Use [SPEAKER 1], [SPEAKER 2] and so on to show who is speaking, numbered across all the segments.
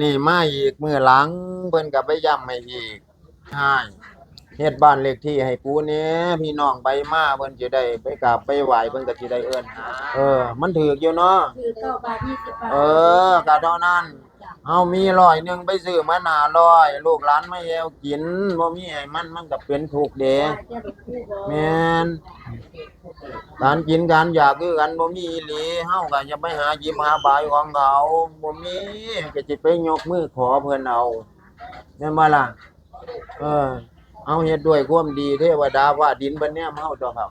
[SPEAKER 1] นี่มาอีกมือหลังเพิ่นก็ไปย้ำให้อีกใช่เฮ็ดบ้านเลขที่ให้ปูเนี้ยพี่น้องไปมาเพิ่นสิได้ไปกราบไปไหว้เพิ่นก็สิได้เอิ้นหาเออ มันถูกอยู่เนาะ
[SPEAKER 2] คือเก้าบาทยี่สิบบาท
[SPEAKER 1] เออก็เท่านั้น เฮามีร้อยหนึ่งไปซื้อมาหนาร้อย ลูกหลานไม่แยวกินบ่มีให้มันมันก็เป็นทุกเด้แม่นการกินการอยากคือกันบ่มีอีหลีเฮาก็อย่าไปหาหยิบหาบายของเขาบ่มีก็สิไปยกมือขอเพิ่นเอาแม่นบ่ล่ะ เออ เอาเฮ็ดด้วยความดีเทวดาฟ้าดินเพิ่นแนมเฮาดอกครับ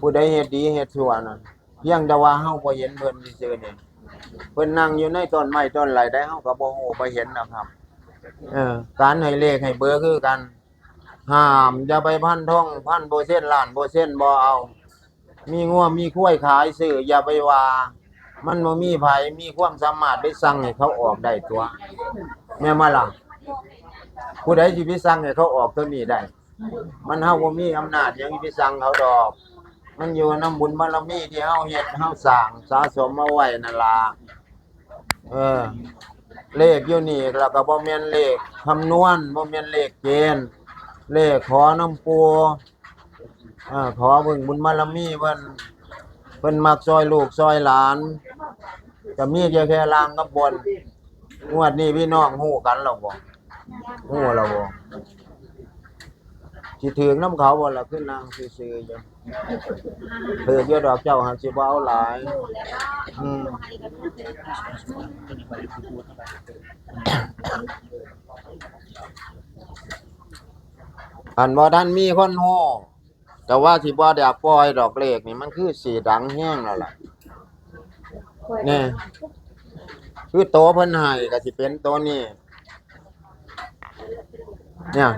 [SPEAKER 1] ผู้ใดเฮ็ดดีเฮ็ดชั่วนั่นเพียงแต่ว่าเฮาบ่เห็นเพิ่นซื่อๆนี่ เพิ่นนั่งอยู่ในต้นไม้ต้นไหลได้เฮาก็บ่ฮู้บ่เห็นนะครับ เออ การให้เลขให้เบอร์คือกันห้ามอย่าไปพันท่องพันโบเส้นล้านโบเส้นบ่เอา มีงัวมีข้วยขายซื้ออย่าไปว่ามันบ่มีไผมีความสามารถไปสั่งให้เขาออกได้ตัวแม่นมาล่ะผู้ใดสิไปสั่งให้เขาออกตัวนี้ได้ มันเฮาบ่มีอำนาจหยังไปสั่งเขาดอก มันอยู่น้ำบุญบารมีที่เฮาเฮ็ดเฮาสร้างสะสมมาไว้นั่นล่ะเออ เลขอยู่นี่แล้วก็บ่แม่นเลขคำนวณบ่แม่นเลขเกณฑ์เลขขอน้ำปูอ่าขอเบิ่งบุญบารมีเพิ่นเพิ่นมักซอยลูกซอยหลานก็มีเดียวแค่ล่างกับบนงวดนี้พี่น้องฮู้กันแล้วบ่ฮู้แล้วบ่ สิถึงน้ำเขาบ่ล่ะคือนนางซื่อๆอยู่เถืออยู่ดอกเจ้าหักสิบ่เอาหลาย อืมอันบ่ท่านมีคนฮู้แต่ว่าที่บ่ได้ปล่อยดอกเลขนี่มันคือสีดังแห้งแล้วล่ะนี่คือโตเพิ่นให้ก็สิเป็นโตนี้เนี่ย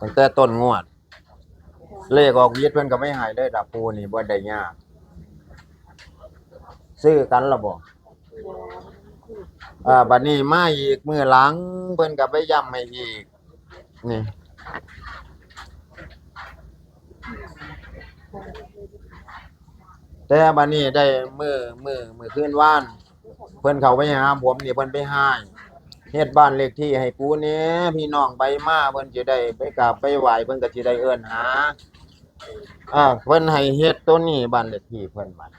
[SPEAKER 1] ตั้งแต่ต้นงวด เลขออกยึดเพิ่อนก็ไม่ให้เลยดอกปูนี่บ่ได้ยากซื้อกันละบ่อ่าบัดนี้มาอีกมือหลัง เพิ่นก็ไปย้ำให้อีก นี่แต่บัดนี้ได้มือมือมื้อคืนว่าน เพิ่นเขาไปหาผมนี่เพิ่นไปให้ เฮ็ดบ้านเลขที่ให้กูแหน่พี่น้องไปมาเพิ่นสิได้ไปกราบไปไหว้เพิ่นก็สิได้เอิ้นหาอ่าเพิ่นให้เฮ็ดตัวนี้บ้านเลขที่เพิ่นบัด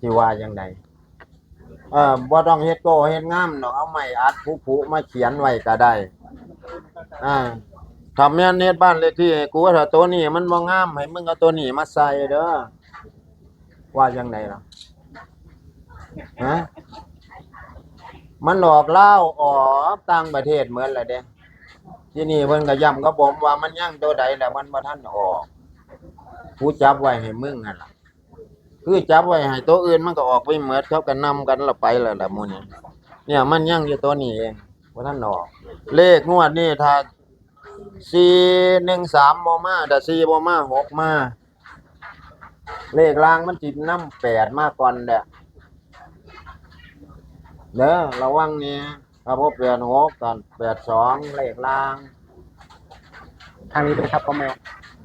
[SPEAKER 1] สิว่าจังไดเอ่อบ่ต้องเฮ็ดโกเฮ็ดงามดอกเอาไม้อัดผุๆมาเขียนไว้ก็ได้อ่าถ้าแม่นเฮ็ดบ้านเลขที่ให้กูถ้าตัวนี้มันบ่งามให้มึงเอาตัวนี้มาใส่เด้อว่าจังไดล่ะฮะ มันหลอกเล่าออกต่างประเทศเหมือนละเด้ที่นี่เพิ่นก็ย้ำกับผมว่ามันยังตัวใดแหละมันบ่ทันออกผู้จับไว้ให้มึงนั่นล่ะคือจับไว้ให้ตัวอื่นมันก็ออกไปเหมือดเขาก็นนำกันละไปแล้วล่ะมูนี้เนี่ยมันยังอยู่ตัวนี้เองบ่ทันออก เลขงวดนี้ถ้า413บ่งสามาถ้า4บ่มา6มา เลขล่างมันสินำ8มาก่อนแหละ เด้อระวังเนี่ยถ้าพบแปดหกกันแปดสองเลขล่าง
[SPEAKER 3] ทางนี้เป็นครับพ่อแม่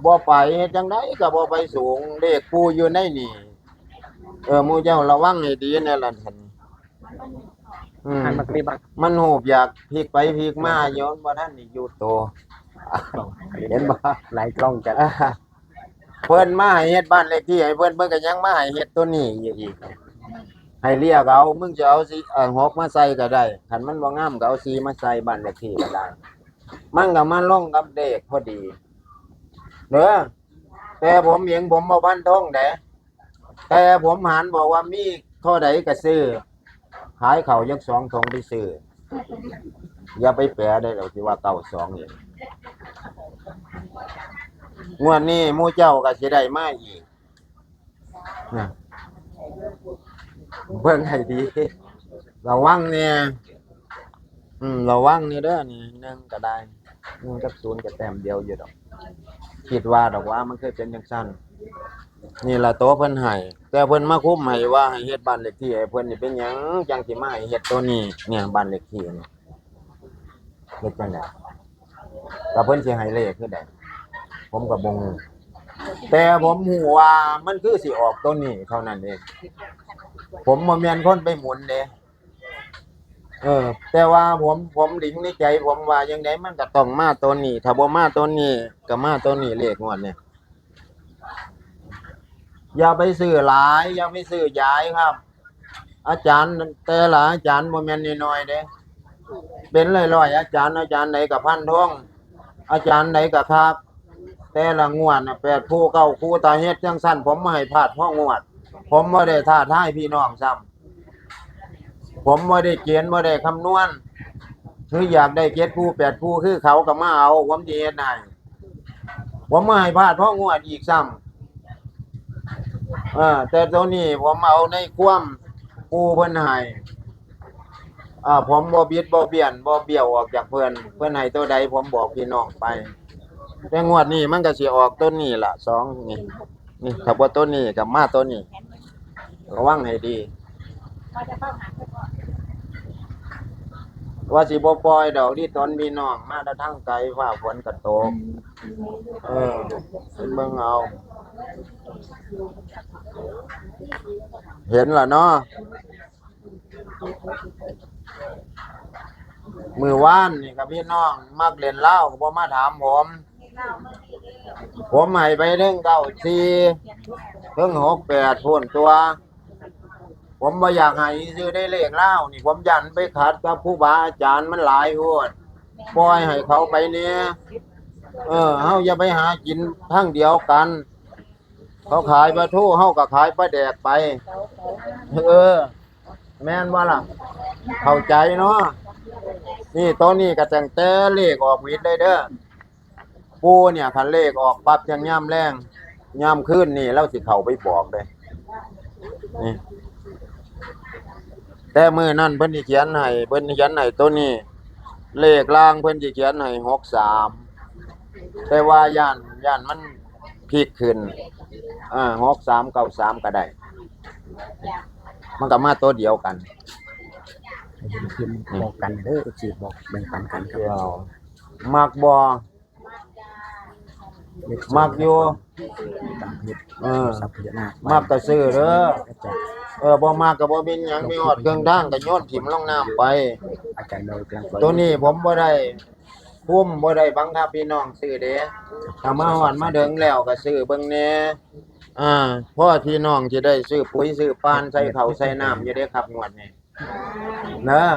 [SPEAKER 1] บ่ไปเฮ็ดจังไดก็บ่ไปสูงเลขกูอยู่ในนี่ เออหมู่เจ้าระวังให้ดีแน่ล่ะท่านอืม
[SPEAKER 3] ทางมักรีบัง
[SPEAKER 1] มันหูบอยากพลิกไปพลิกมาย้อนบ่ทันนี่อยู่โตเห็นบ่
[SPEAKER 3] หลายกล้องจัด
[SPEAKER 1] อ่าเพิ่นมาให้เฮ็ดบ้านเลขที่ให้เพิ่นเพิ่นก็ยังมาให้เฮ็ดตัวนี้อยู่อีก ให้เรียกเอามึงจะเอาสิเอ่อหกมาใส่ก็ได้คันมันบ่งามก็เอาสีมาใส่บ้านเลขที่ก็ได้มันก็มาลงกับเด็กพอดีเด้อแต่ผมเองผมบ่พันทงเด้แต่ผมหันบอกว่ามีเท่าใดก็ซื้อขายเขายักสองทงไปซื้ออย่าไปแปลได้หรอกที่ว่าเก่าสองนี่งวดนี้มู่เจ้าก็สิได้มาอีกนะ เบิ่งให้ดี ระวังเนี่ย อืม ระวังนี่เด้อนี่หนึ่งก็ได้หนึ่งกับศูนย์ก็แต้มเดียวอยู่ดอก คิดว่าดอกว่ามันเคยเป็นจังซั่นนี่ล่ะตัวเพิ่นให้แต่เพิ่นมาคุ้มให้ว่าให้เฮ็ดบ้านเลขที่ให้เพิ่นนี่เป็นหยังจังสิมาให้เฮ็ดตัวนี้ เนี่ยบ้านเลขที่นี่เฮ็ดจังได๋ก็เพิ่นสิให้เลขคือใดผมก็บ่ฮู้แต่ผมฮู้ว่ามันคือสิออกตัวนี้เท่านั้นเอง ผมบ่แม่นคนไปหมุนเด้เออ แต่ว่าผมผมหลิงในใจ ผมว่ายังไงมันก็ต้องมาตัวนี้ถ้าบ่มาตัวนี้ก็มาตัวนี้เลขงวดเนี่ยอย่าไปซื้อหลายอย่าไปซื้อย้ายครับ อาจารย์แต่ละอาจารย์บ่แม่นน้อยๆเด้เป็นร้อยๆอาจารย์อาจารย์ไหนกับพันทองอาจารย์ไหนกับครับ แต่ละงวดน่ะแปดคู่เก้าคู่ตาเฮ็ดจังสั้นผมไม่ให้พลาดพ่องวด ผมบ่ได้ท้าทายพี่น้องซ้ำผมบ่ได้เขียนบ่ได้คำนวณคืออยากได้เจ็ดคู่แปดคู่คือเขาก็มาเอาผมสิเฮ็ดให้ผมไม่ให้พลาดพ่องวดอีกซ้ำเออแต่ตัวนี้ผมเอาในความผู้เพิ่นให้อ่าผมบ่บิดบ่เบี้ยนบ่เบี้ยวออกจากเพิ่นเพิ่นให้ตัวใดผมบอกพี่น้องไป แต่งวดนี้มันก็สิออกต้นนี้ล่ะสองนี่นี่ถ้าบ่ต้นนี้ก็มาต้นนี้ ระวังให้ดีว่าสิบ่ปล่อยดอกที่ตนพี่น้องมาแต่ทางไกลฟ้าฝนก็ตก เออเบิ่งเอา เห็นล่ะเนาะมือว่านนี่กับพี่น้อง มักเล่นเหล้าก็บ่มาถามผม ผมให้ไปเรื่องเก้าสี่เรื่องหกแปดพ่นตัว ผมบ่อยากให้ซื้อได้เลขเล้านี่ผมยันไปขัดกับผู้บาอาจารย์มันหลายโพดปล่อยให้เขาไปเนี่ยเออเฮาอย่าไปหากินทั้งเดียวกัน เขาขายปลาทูเฮาก็ขายปลาแดกไป เออ แม่นว่าล่ะ เข้าใจเนาะนี่ตัวนี้ก็จังแต่เลขออกวิดได้เด้อปูเนี่ยคันเลขออกปั๊บยังย่ำแรงย่ำขึ้นนี่เราสิเข้าไปบอกเลย นี่แต่มือนั่นเพิ่นสิเขียนให้เพิ่นเขียนให้ตัวนี้ เลขล่างเพิ่นสิเขียนให้หกสามแต่ว่าย่านย่านมันพลิกขึ้นอ่าหกสามเก้าสามก็ได้ มันก็มาตัวเดียวกัน
[SPEAKER 3] ให้เห็นบอกกันเด้อจีบอกแบ่งปันกันครับ
[SPEAKER 1] เดียวมักบ่ มักอยู่
[SPEAKER 3] ตามเพจ
[SPEAKER 1] เออ
[SPEAKER 3] สัพพยานาค
[SPEAKER 1] มักก็ซื้อเด้อ
[SPEAKER 3] อาจารย์
[SPEAKER 1] เออบ่มักก็บ่เป็นหยังมีฮอดเครื่องทางก็โยนถิ่มลงน้ำไป
[SPEAKER 3] อาจารย์เรากำลังปล่อย
[SPEAKER 1] ตัวนี้ผมบ่ได้พุ่มบ่ได้บังคับพี่น้องซื้อเด้ถ้ามาฮอดมาเดิงแล้วก็ซื้อเบิ่งแหน่อ่าพราะพี่น้องสิได้ซื้อปุ๋ยซื้อปานใส่ข้าวใส่น้ำอยู่เด้ครับงวดนี้เนอะ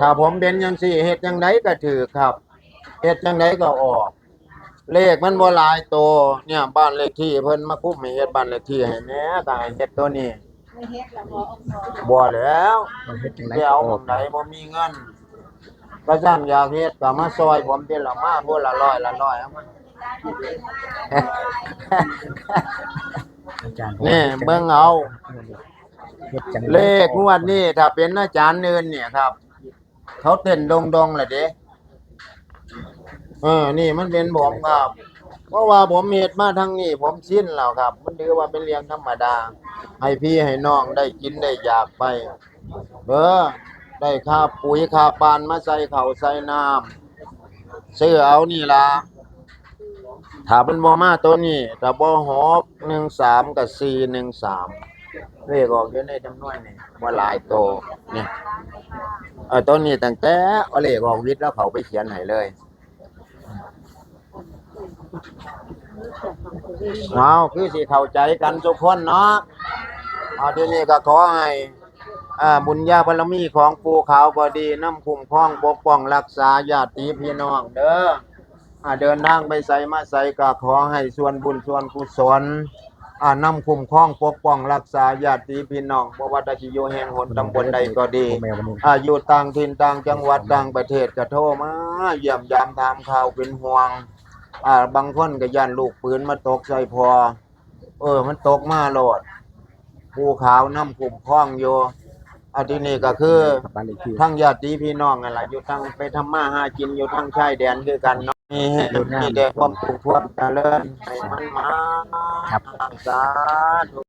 [SPEAKER 1] ถ้าผมเป็นจังซี่เฮ็ดจังไดก็ถือครับเฮ็ดจังไดก็ออก เลขมันบ่หลายโตวเนี่ยบ้านเลขที่เพิ่นมาคุมให้เฮ็ดบ้านเลขที่ให้แหน่ก็ให้เฮ็ดตัวนี้
[SPEAKER 2] ไม่เฮ็ดแล้วพอเอาพอ
[SPEAKER 1] บ่แล้ว
[SPEAKER 3] เราเฮ็ดจังได
[SPEAKER 1] เดี๋ยวหม้องใดบ่มีเงินก็สั่งอยากเฮ็ดก็มาซอยผมเดือนละมาพุ่นละร้อยละร้อยเอามา
[SPEAKER 3] อาจารย์
[SPEAKER 1] นี่เบิ่งเอา
[SPEAKER 3] เฮ็ดจังได
[SPEAKER 1] เลขงวดนี้ถ้าเป็นอาจารย์เนินเนี่ยครับ เขาเต้นดงๆล่ะเด้ เออ นี่มันเป็นผมครับ เพราะว่าผมเฮ็ดมาทางนี้ ผมสิ้นแล้วครับ มันถือว่าเป็นเรื่องธรรมดา ให้พี่ให้น้องได้กินได้อยากไป เออ ได้ค่าปุ๋ยค่าปานมาใส่เขาใส่น้ำซื้อเอานี่ละถ้าเป็นบ่มาตัวนี้ถ้าบ่หกหนึ่งสามกับสี่หนึ่งสามเลขออกอยู่ในจำนวนนี่บ่าหลายโตเนี่ยเออตัวนี้ตั้งแต่เอาเลขออกวิทย์แล้วเขาไปเขียนให้เลย เอาคือสิเข้าใจกันทุกคนเนาะเอาทีนี้ก็ขอให้อาบุญญาบารมีของปู่ขาวบดีน้ำคุ้มครองปกป้องรักษาญาติพี่น้องเด้ออาเดินทางไปใส่มาใส่ก็ขอให้ส่วนบุญส่วนกุศลอานำคุ้มครองปกป้องรักษาญาติพี่น้องบ่ว่าจะอยู่แห่งหนตำบลใดก็ดีอาอยู่ต่างถิ่นต่างจังหวัดต่างประเทศก็โทรมาเยี่ยมยามถามข่าวเป็นห่วง อ่า บางคนก็ย่านลูกปืนมาตกใส่พอ เออ มันตกมาโลดภูเขาน้ำกลุ่มคล้องอยู่อันที่นี่ก็คือ
[SPEAKER 3] กับบ้านเลขที่
[SPEAKER 1] ทั้งญาติพี่น้องนั่นแหละอยู่ทั้งไปทำมาหากินอยู่ทั้งชายแดนคือกันเนาะมีมีแต่ความสุขความเจริญให้มันมา
[SPEAKER 3] ครับ
[SPEAKER 1] สาธุ